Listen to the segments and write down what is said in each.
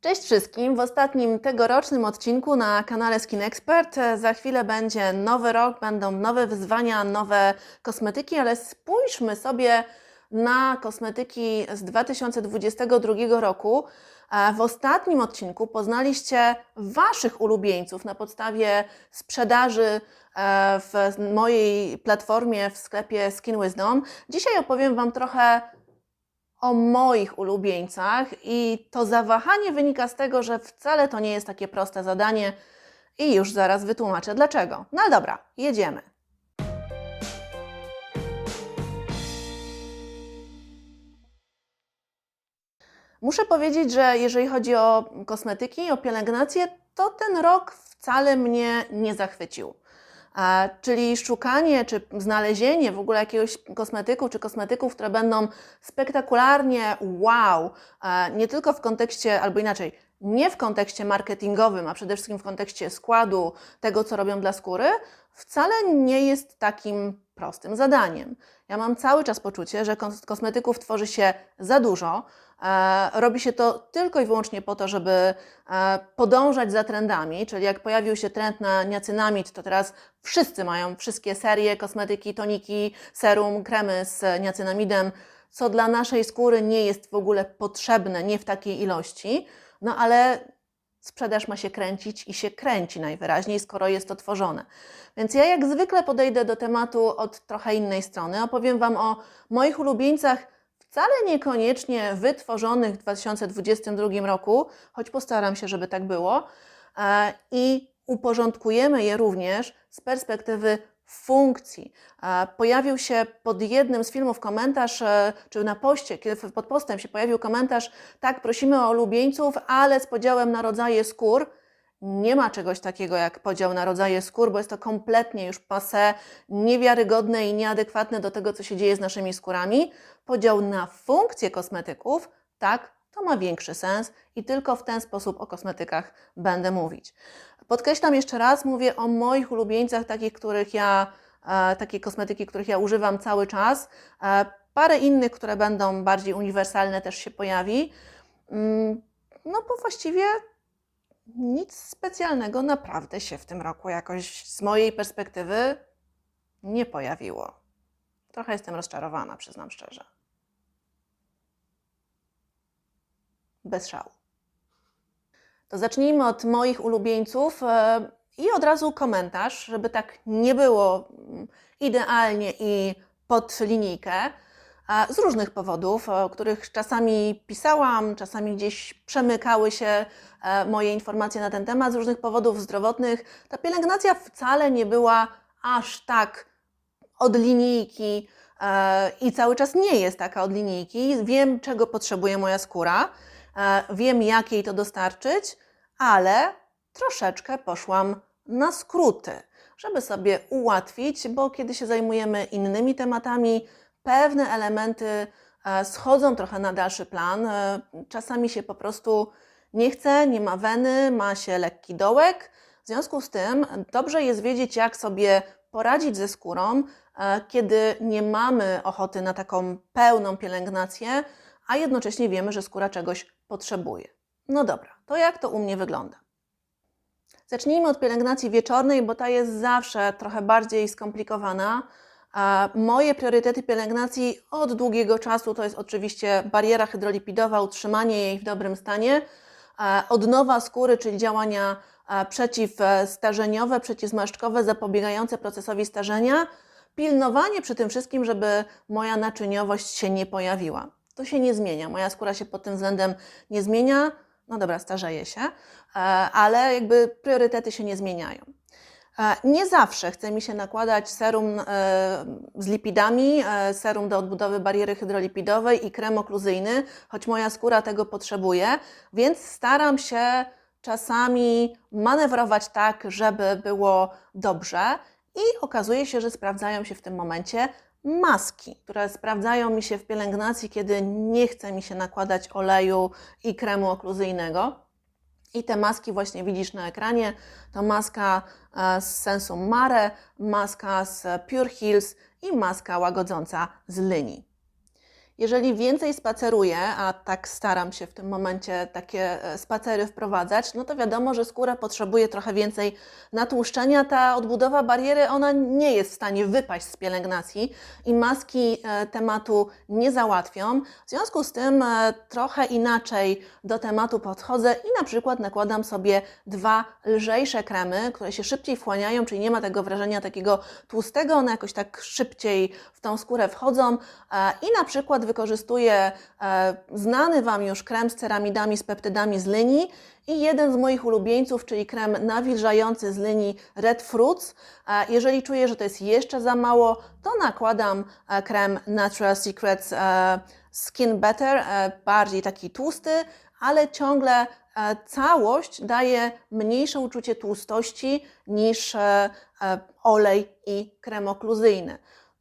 Cześć wszystkim! W ostatnim tegorocznym odcinku na kanale Skin Expert e, za chwilę będzie nowy rok, będą nowe wyzwania, nowe kosmetyki, ale spójrzmy sobie na kosmetyki z 2022 roku. E, W ostatnim odcinku poznaliście Waszych ulubieńców na podstawie sprzedaży e, w mojej platformie w sklepie Skin Wisdom. Dzisiaj opowiem Wam trochę o moich ulubieńcach i to zawahanie wynika z tego, że wcale to nie jest takie proste zadanie i już zaraz wytłumaczę dlaczego. No dobra, jedziemy. Muszę powiedzieć, że jeżeli chodzi o kosmetyki, o pielęgnację, to ten rok wcale mnie nie zachwycił. Czyli szukanie czy znalezienie w ogóle jakiegoś kosmetyku czy kosmetyków, które będą spektakularnie wow, nie tylko w kontekście, albo inaczej, nie w kontekście marketingowym, a przede wszystkim w kontekście składu tego, co robią dla skóry, wcale nie jest takim prostym zadaniem. Ja mam cały czas poczucie, że kos- kosmetyków tworzy się za dużo. E, robi się to tylko i wyłącznie po to, żeby e, podążać za trendami, czyli jak pojawił się trend na niacynamid, to teraz wszyscy mają wszystkie serie, kosmetyki, toniki, serum, kremy z niacynamidem, co dla naszej skóry nie jest w ogóle potrzebne, nie w takiej ilości. No ale sprzedaż ma się kręcić i się kręci najwyraźniej, skoro jest to tworzone. Więc ja jak zwykle podejdę do tematu od trochę innej strony. Opowiem Wam o moich ulubieńcach, wcale niekoniecznie wytworzonych w 2022 roku, choć postaram się, żeby tak było. E, I uporządkujemy je również z perspektywy funkcji. E, Pojawił się pod jednym z filmów komentarz, e, czy na poście, kiedy pod postem się pojawił komentarz, tak, prosimy o ulubieńców, ale z podziałem na rodzaje skór. Nie ma czegoś takiego jak podział na rodzaje skór, bo jest to kompletnie już passé, niewiarygodne i nieadekwatne do tego, co się dzieje z naszymi skórami. Podział na funkcje kosmetyków, tak, to ma większy sens i tylko w ten sposób o kosmetykach będę mówić. Podkreślam jeszcze raz, mówię o moich ulubieńcach, takich, których ja, e, takie kosmetyki, których ja używam cały czas. E, parę innych, które będą bardziej uniwersalne, też się pojawi. Mm, No bo właściwie nic specjalnego naprawdę się w tym roku jakoś z mojej perspektywy nie pojawiło. Trochę jestem rozczarowana, przyznam szczerze. Bez szału. To zacznijmy od moich ulubieńców e, i od razu komentarz, żeby tak nie było mm, idealnie i pod linijkę. Z różnych powodów, o których czasami pisałam, czasami gdzieś przemykały się e, moje informacje na ten temat, z różnych powodów zdrowotnych. Ta pielęgnacja wcale nie była aż tak od linijki e, i cały czas nie jest taka od linijki. Wiem, czego potrzebuje moja skóra, wiem, jak jej to dostarczyć, ale troszeczkę poszłam na skróty, żeby sobie ułatwić, bo kiedy się zajmujemy innymi tematami, pewne elementy e, schodzą trochę na dalszy plan. E, Czasami się po prostu nie chce, nie ma weny, ma się lekki dołek. W związku z tym dobrze jest wiedzieć, jak sobie poradzić ze skórą, e, kiedy nie mamy ochoty na taką pełną pielęgnację, a jednocześnie wiemy, że skóra czegoś potrzebuje. No dobra, to jak to u mnie wygląda? Zacznijmy od pielęgnacji wieczornej, bo ta jest zawsze trochę bardziej skomplikowana. Moje priorytety pielęgnacji od długiego czasu to jest oczywiście bariera hydrolipidowa, utrzymanie jej w dobrym stanie, odnowa skóry, czyli działania przeciwstarzeniowe, przeciwzmarszczkowe, zapobiegające procesowi starzenia, pilnowanie przy tym wszystkim, żeby moja naczyniowość się nie pojawiła. To się nie zmienia. Moja skóra się pod tym względem nie zmienia. No dobra, starzeje się, e, ale jakby priorytety się nie zmieniają. E, Nie zawsze chce mi się nakładać serum e, z lipidami, serum do odbudowy bariery hydrolipidowej i krem okluzyjny, choć moja skóra tego potrzebuje, więc staram się czasami manewrować tak, żeby było dobrze i okazuje się, że sprawdzają się w tym momencie maski, które sprawdzają mi się w pielęgnacji, kiedy nie chce mi się nakładać oleju i kremu okluzyjnego. I te maski właśnie widzisz na ekranie. To maska e, z Sensum Mare, maska z Pure Hills i maska łagodząca z Lyni. Jeżeli więcej spaceruję, a tak staram się w tym momencie takie e, spacery wprowadzać, no to wiadomo, że skóra potrzebuje trochę więcej natłuszczenia. Ta odbudowa bariery, ona nie jest w stanie wypaść z pielęgnacji i maski e, tematu nie załatwią. W związku z tym e, trochę inaczej do tematu podchodzę i na przykład nakładam sobie dwa lżejsze kremy, które się szybciej wchłaniają, czyli nie ma tego wrażenia takiego tłustego, one jakoś tak szybciej w tą skórę wchodzą i na przykład wykorzystuję e, znany Wam już krem z ceramidami, z peptydami z linii i jeden z moich ulubieńców, czyli krem nawilżający z linii Red Fruits. E, Jeżeli czuję, że to jest jeszcze za mało, to nakładam e, krem Natural Secrets Skin Better, bardziej taki tłusty, ale ciągle całość daje mniejsze uczucie tłustości niż olej i krem okluzyjny.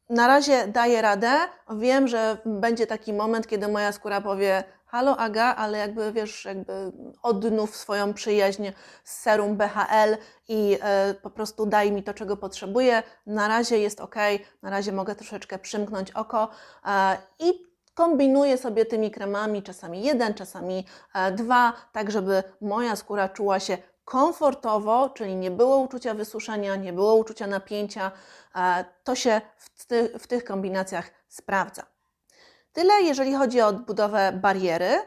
Na razie daję radę. Wiem, że będzie taki moment, kiedy moja skóra powie: Halo Aga, ale jakby wiesz, jakby odnów swoją przyjaźń z serum BHL i e, po prostu daj mi to, czego potrzebuję. Na razie jest ok, na razie mogę troszeczkę przymknąć oko e, i kombinuję sobie tymi kremami, czasami jeden, czasami e, dwa, tak żeby moja skóra czuła się komfortowo, czyli nie było uczucia wysuszenia, nie było uczucia napięcia. E, To się w, ty, w tych kombinacjach sprawdza. Tyle, jeżeli chodzi o odbudowę bariery,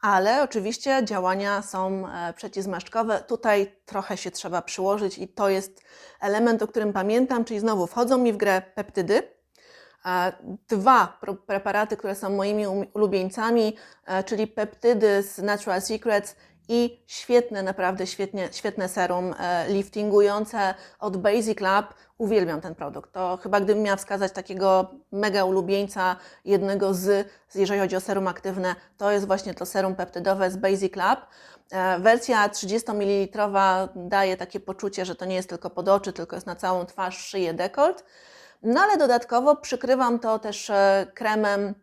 ale oczywiście działania są e, przeciwzmarszczkowe. Tutaj trochę się trzeba przyłożyć i to jest element, o którym pamiętam, czyli znowu wchodzą mi w grę peptydy. E, Dwa preparaty, które są moimi ulubieńcami, czyli peptydy z Natural Secrets i świetne, naprawdę świetnie, świetne serum e, liftingujące od Basic Lab. Uwielbiam ten produkt. To chyba gdybym miała wskazać takiego mega ulubieńca, jednego z, jeżeli chodzi o serum aktywne, to jest właśnie to serum peptydowe z Basic Lab. E, Wersja 30 ml daje takie poczucie, że to nie jest tylko pod oczy, tylko jest na całą twarz, szyję, dekolt. No ale dodatkowo przykrywam to też e, kremem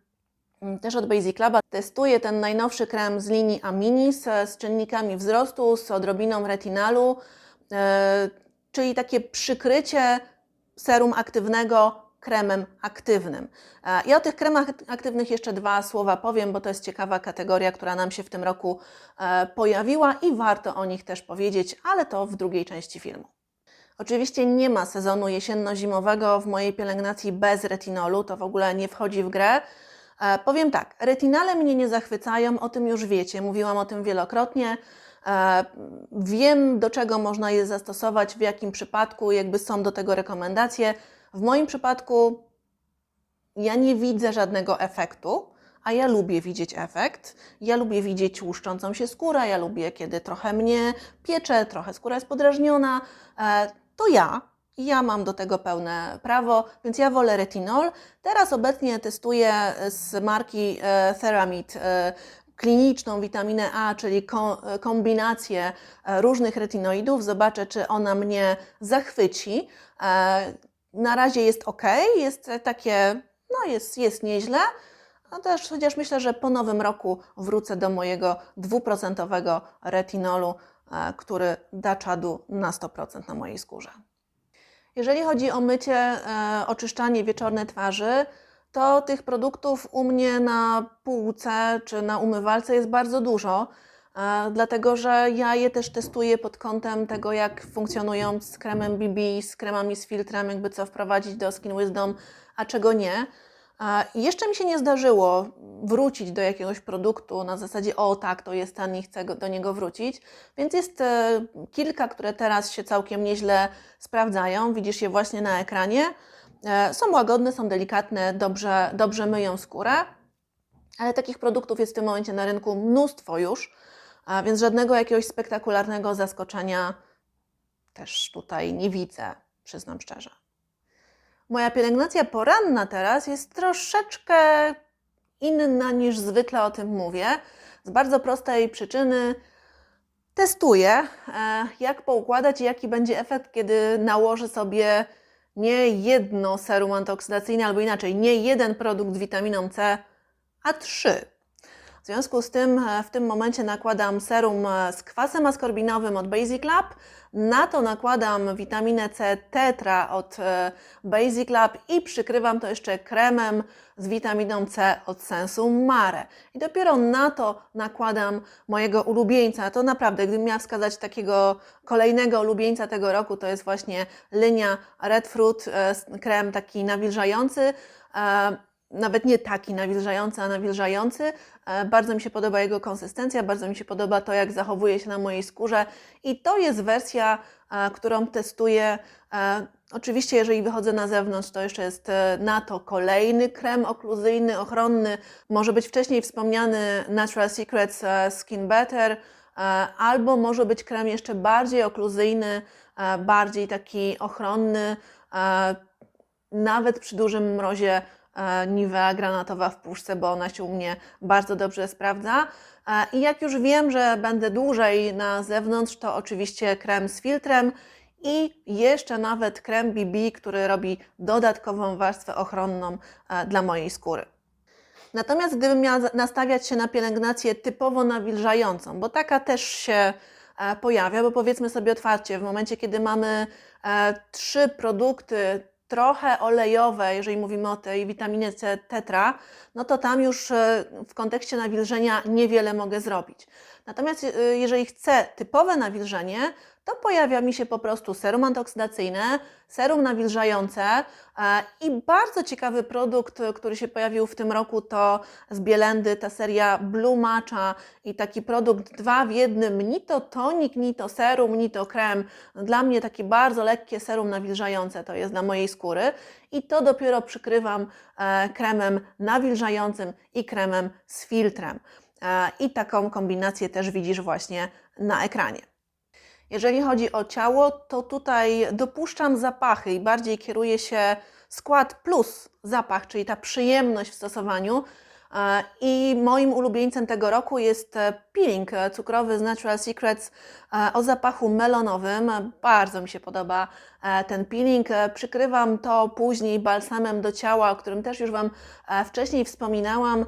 też od Basic Laba. Testuję ten najnowszy krem z linii Aminis e, z czynnikami wzrostu, z odrobiną retinalu, e, czyli takie przykrycie serum aktywnego kremem aktywnym. E, I o tych kremach aktywnych jeszcze dwa słowa powiem, bo to jest ciekawa kategoria, która nam się w tym roku e, pojawiła i warto o nich też powiedzieć, ale to w drugiej części filmu. Oczywiście nie ma sezonu jesienno-zimowego w mojej pielęgnacji bez retinolu, to w ogóle nie wchodzi w grę. E, powiem tak, retinale mnie nie zachwycają, o tym już wiecie, mówiłam o tym wielokrotnie. E, wiem, do czego można je zastosować, w jakim przypadku, jakby są do tego rekomendacje. W moim przypadku ja nie widzę żadnego efektu, a ja lubię widzieć efekt. Ja lubię widzieć łuszczącą się skórę, ja lubię, kiedy trochę mnie piecze, trochę skóra jest podrażniona. E, To ja. I ja mam do tego pełne prawo, więc ja wolę retinol. Teraz obecnie testuję z marki e, Theramid e, kliniczną witaminę A, czyli ko- e, kombinację e, różnych retinoidów. Zobaczę, czy ona mnie zachwyci. E, Na razie jest ok, jest takie, no jest, jest nieźle. No też, chociaż myślę, że po nowym roku wrócę do mojego dwuprocentowego retinolu, e, który da czadu na 100% na mojej skórze. Jeżeli chodzi o mycie, e, oczyszczanie wieczorne twarzy, to tych produktów u mnie na półce czy na umywalce jest bardzo dużo, e, dlatego że ja je też testuję pod kątem tego, jak funkcjonują z kremem BB, z kremami z filtrem, jakby co wprowadzić do Skin Wisdom, a czego nie. Jeszcze mi się nie zdarzyło wrócić do jakiegoś produktu na zasadzie, o tak, to jest ten i chcę do niego wrócić. Więc jest e, kilka, które teraz się całkiem nieźle sprawdzają. Widzisz je właśnie na ekranie. E, Są łagodne, są delikatne, dobrze, dobrze myją skórę. Ale takich produktów jest w tym momencie na rynku mnóstwo już, więc żadnego jakiegoś spektakularnego zaskoczenia też tutaj nie widzę, przyznam szczerze. Moja pielęgnacja poranna teraz jest troszeczkę inna niż zwykle o tym mówię. Z bardzo prostej przyczyny testuję, e, jak poukładać i jaki będzie efekt, kiedy nałożę sobie nie jedno serum antyoksydacyjne, albo inaczej, nie jeden produkt z witaminą C, a trzy. W związku z tym e, w tym momencie nakładam serum e, z kwasem askorbinowym od Basic Lab. Na to nakładam witaminę C Tetra od e, Basic Lab i przykrywam to jeszcze kremem z witaminą C od Sensu Mare. I dopiero na to nakładam mojego ulubieńca. To naprawdę, gdybym miała wskazać takiego kolejnego ulubieńca tego roku, to jest właśnie linia Red Fruit, krem taki nawilżający. Nawet nie taki nawilżający, a nawilżający. E, Bardzo mi się podoba jego konsystencja, bardzo mi się podoba to, jak zachowuje się na mojej skórze. I to jest wersja, e, którą testuję. E, Oczywiście, jeżeli wychodzę na zewnątrz, to jeszcze jest na to kolejny krem okluzyjny, ochronny. Może być wcześniej wspomniany Natural Secrets Skin Better, albo może być krem jeszcze bardziej okluzyjny, bardziej taki ochronny. Nawet przy dużym mrozie e, Nivea granatowa w puszce, bo ona się u mnie bardzo dobrze sprawdza. E, I jak już wiem, że będę dłużej na zewnątrz, to oczywiście krem z filtrem i jeszcze nawet krem BB, który robi dodatkową warstwę ochronną e, dla mojej skóry. Natomiast gdybym miała nastawiać się na pielęgnację typowo nawilżającą, bo taka też się pojawia, bo powiedzmy sobie otwarcie, w momencie, kiedy mamy trzy produkty trochę olejowe, jeżeli mówimy o tej witaminie C tetra, no to tam już e, w kontekście nawilżenia niewiele mogę zrobić. Natomiast e, jeżeli chcę typowe nawilżenie, to pojawia mi się po prostu serum antyoksydacyjne, serum nawilżające e, i bardzo ciekawy produkt, który się pojawił w tym roku, to z Bielendy ta seria Blue Matcha i taki produkt dwa w jednym, ni to tonik, ni to serum, ni to krem. Dla mnie takie bardzo lekkie serum nawilżające to jest dla mojej skóry i to dopiero przykrywam e, kremem nawilżającym i kremem z filtrem. E, I taką kombinację też widzisz właśnie na ekranie. Jeżeli chodzi o ciało, to tutaj dopuszczam zapachy i bardziej kieruję się skład plus zapach, czyli ta przyjemność w stosowaniu. E, I moim ulubieńcem tego roku jest e, peeling cukrowy z Natural Secrets e, o zapachu melonowym. Bardzo mi się podoba ten peeling. Przykrywam to później balsamem do ciała, o którym też już Wam wcześniej wspominałam.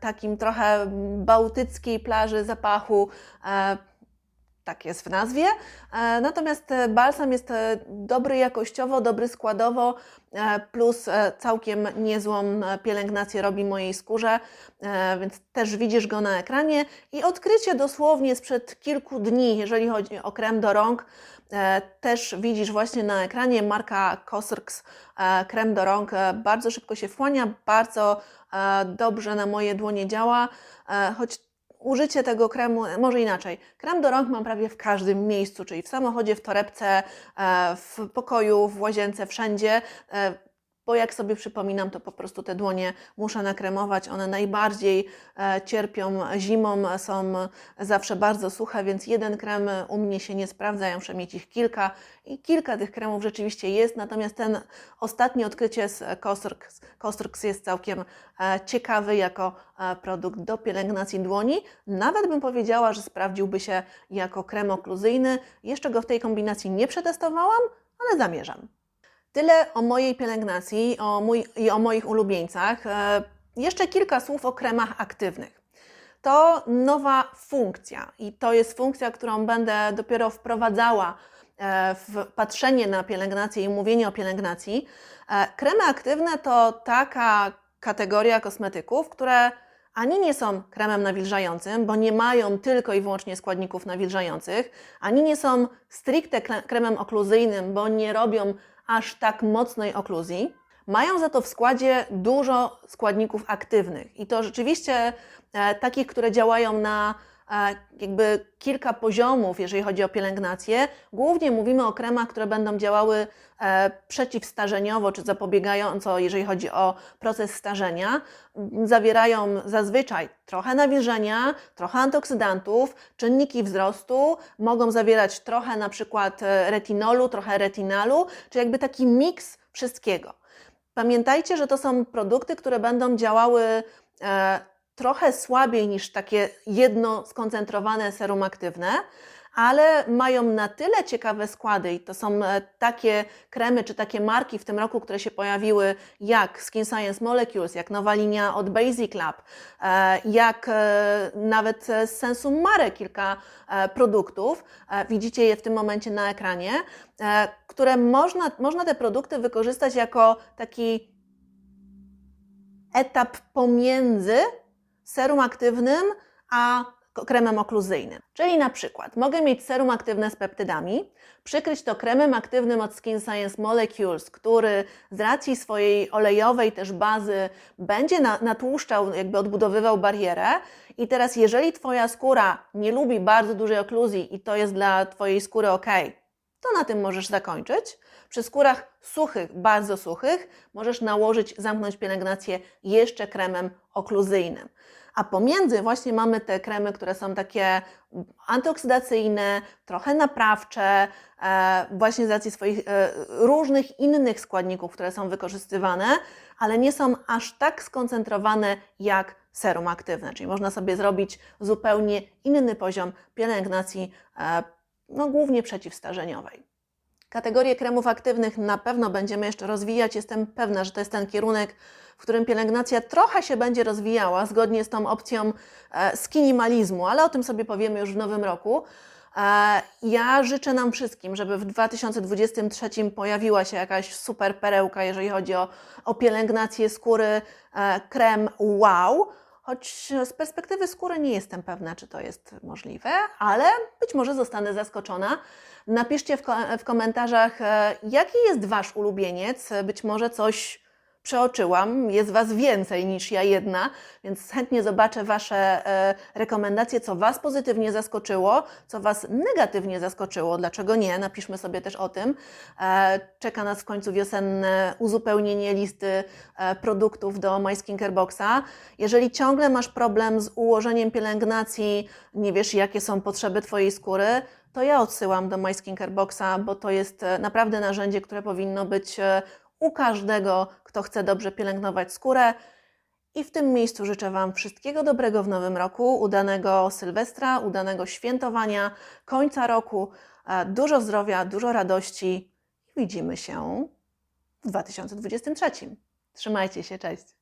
Takim trochę bałtyckiej plaży zapachu. Tak jest w nazwie. E, Natomiast e, balsam jest e, dobry jakościowo, dobry składowo, plus całkiem niezłą pielęgnację robi mojej skórze, więc też widzisz go na ekranie. I odkrycie dosłownie sprzed kilku dni, jeżeli chodzi o krem do rąk, też widzisz właśnie na ekranie marka Cosrx krem do rąk. Bardzo szybko się wchłania, bardzo dobrze na moje dłonie działa, choć użycie tego kremu, może inaczej. Krem do rąk mam prawie w każdym miejscu, czyli w samochodzie, w torebce, e, w pokoju, w łazience, wszędzie. Bo jak sobie przypominam, to po prostu te dłonie muszę nakremować. One najbardziej e, cierpią zimą, są zawsze bardzo suche, więc jeden krem u mnie się nie sprawdza. Ja muszę mieć ich kilka i kilka tych kremów rzeczywiście jest. Natomiast ten ostatnie odkrycie z Costrx, Costrx jest całkiem e, ciekawy jako e, produkt do pielęgnacji dłoni. Nawet bym powiedziała, że sprawdziłby się jako krem okluzyjny. Jeszcze go w tej kombinacji nie przetestowałam, ale zamierzam. Tyle o mojej pielęgnacji o mój, i o moich ulubieńcach. E, Jeszcze kilka słów o kremach aktywnych. To nowa funkcja i to jest funkcja, którą będę dopiero wprowadzała e, w patrzenie na pielęgnację i mówienie o pielęgnacji. E, Kremy aktywne to taka kategoria kosmetyków, które ani nie są kremem nawilżającym, bo nie mają tylko i wyłącznie składników nawilżających, ani nie są stricte kremem okluzyjnym, bo nie robią aż tak mocnej okluzji. Mają za to w składzie dużo składników aktywnych i to rzeczywiście e, takich, które działają na jakby kilka poziomów, jeżeli chodzi o pielęgnację. Głównie mówimy o kremach, które będą działały e, przeciwstarzeniowo czy zapobiegająco, jeżeli chodzi o proces starzenia. Zawierają zazwyczaj trochę nawilżenia, trochę antyoksydantów, czynniki wzrostu, mogą zawierać trochę na przykład e, retinolu, trochę retinalu, czy jakby taki miks wszystkiego. Pamiętajcie, że to są produkty, które będą działały e, trochę słabiej niż takie jedno skoncentrowane serum aktywne, ale mają na tyle ciekawe składy i to są e, takie kremy czy takie marki w tym roku, które się pojawiły jak Skin Science Molecules, jak nowa linia od Basic Lab, e, jak e, nawet z Sensum Mare kilka produktów, widzicie je w tym momencie na ekranie, które można, można te produkty wykorzystać jako taki etap pomiędzy serum aktywnym a kremem okluzyjnym. Czyli na przykład mogę mieć serum aktywne z peptydami, przykryć to kremem aktywnym od Skin Science Molecules, który z racji swojej olejowej też bazy będzie na, natłuszczał, jakby odbudowywał barierę. I teraz jeżeli Twoja skóra nie lubi bardzo dużej okluzji i to jest dla Twojej skóry ok, to na tym możesz zakończyć. Przy skórach suchych, bardzo suchych, możesz nałożyć, zamknąć pielęgnację jeszcze kremem okluzyjnym. A pomiędzy właśnie mamy te kremy, które są takie antyoksydacyjne, trochę naprawcze, e, właśnie z racji swoich e, różnych innych składników, które są wykorzystywane, ale nie są aż tak skoncentrowane jak serum aktywne. Czyli można sobie zrobić zupełnie inny poziom pielęgnacji, e, no głównie przeciwstarzeniowej. Kategorię kremów aktywnych na pewno będziemy jeszcze rozwijać. Jestem pewna, że to jest ten kierunek, w którym pielęgnacja trochę się będzie rozwijała, zgodnie z tą opcją e, skinimalizmu, ale o tym sobie powiemy już w nowym roku. E, Ja życzę nam wszystkim, żeby w 2023 pojawiła się jakaś super perełka, jeżeli chodzi o, o pielęgnację skóry, e, krem wow. Choć z perspektywy skóry nie jestem pewna, czy to jest możliwe, ale być może zostanę zaskoczona. Napiszcie w, ko- w komentarzach, jaki jest Wasz ulubieniec. Być może coś przeoczyłam, jest Was więcej niż ja jedna, więc chętnie zobaczę Wasze e, rekomendacje, co Was pozytywnie zaskoczyło, co Was negatywnie zaskoczyło, dlaczego nie, napiszmy sobie też o tym. E, Czeka nas w końcu wiosenne uzupełnienie listy e, produktów do My Skincare Boxa. Jeżeli ciągle masz problem z ułożeniem pielęgnacji, nie wiesz jakie są potrzeby Twojej skóry, to ja odsyłam do My Skincare Boxa, bo to jest naprawdę narzędzie, które powinno być u każdego, kto chce dobrze pielęgnować skórę. I w tym miejscu życzę Wam wszystkiego dobrego w nowym roku, udanego Sylwestra, udanego świętowania, końca roku, dużo zdrowia, dużo radości. Widzimy się w 2023. Trzymajcie się, cześć.